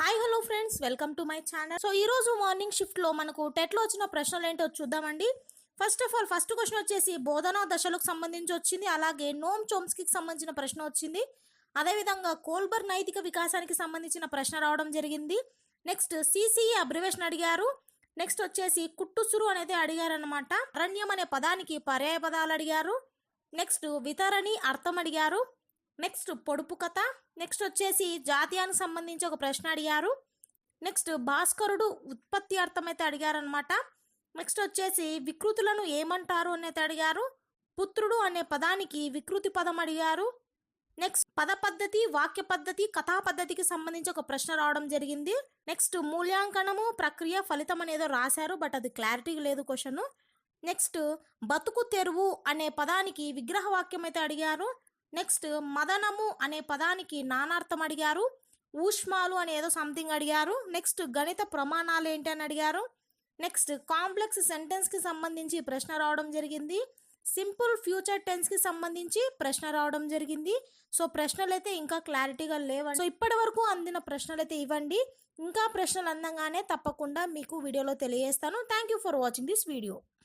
Hi hello friends welcome to my channel so ఈ రోజు morning షిఫ్ట్లో మనకు టెట్లో వచ్చిన ప్రశ్నలు ఏంటో చూద్దామండి. First of all first question వచ్చేసి బోధనా దశలకు సంబంధించి వచ్చింది. అలాగే నోమ్ చోమ్స్కి సంబంధించిన ప్రశ్న వచ్చింది. అదేవిధంగా కోల్బర్ నైతిక వికాసానికి సంబంధించిన ప్రశ్న రావడం జరిగింది. నెక్స్ట్ సిసిఈ అబ్రివేషన్ అడిగారు. నెక్స్ట్ వచ్చేసి కుట్టుసురు అనేది అడిగారనమాట అరణ్యం అనే పదానికి పర్యాయ పదాలు అడిగారు. నెక్స్ట్ వితరణి అర్థం అడిగారు. నెక్స్ట్ పొడుపు కథ. నెక్స్ట్ వచ్చేసి జాతీయానికి సంబంధించి ఒక ప్రశ్న అడిగారు. నెక్స్ట్ భాస్కరుడు ఉత్పత్తి అర్థమైతే అడిగారనమాట నెక్స్ట్ వచ్చేసి వికృతులను ఏమంటారు అనేది అడిగారు. పుత్రుడు అనే పదానికి వికృతి పదం అడిగారు. నెక్స్ట్ పద పద్ధతి వాక్య పద్ధతి కథా పద్ధతికి సంబంధించి ఒక ప్రశ్న రావడం జరిగింది. నెక్స్ట్ మూల్యాంకనము ప్రక్రియ ఫలితం అనేదో రాశారు బట్ అది క్లారిటీ లేదు క్వశ్చన్. నెక్స్ట్ బతుకు తెరువు అనే పదానికి విగ్రహ వాక్యం అయితే అడిగారు. నెక్స్ట్ మదనము అనే పదానికి నానార్థం అడిగారు. ఊష్మాలు అని ఏదో సంథింగ్ అడిగారు. నెక్స్ట్ గణిత ప్రమాణాలు ఏంటి అని అడిగారు. నెక్స్ట్ కాంప్లెక్స్ సెంటెన్స్కి సంబంధించి ప్రశ్న రావడం జరిగింది. సింపుల్ ఫ్యూచర్ టెన్స్కి సంబంధించి ప్రశ్న రావడం జరిగింది. సో ప్రశ్నలు అయితే ఇంకా క్లారిటీగా లేవండి. సో ఇప్పటి వరకు అందిన ప్రశ్నలు అయితే ఇవ్వండి. ఇంకా ప్రశ్నలు అందంగానే తప్పకుండా మీకు వీడియోలో తెలియజేస్తాను. Thank you for watching this video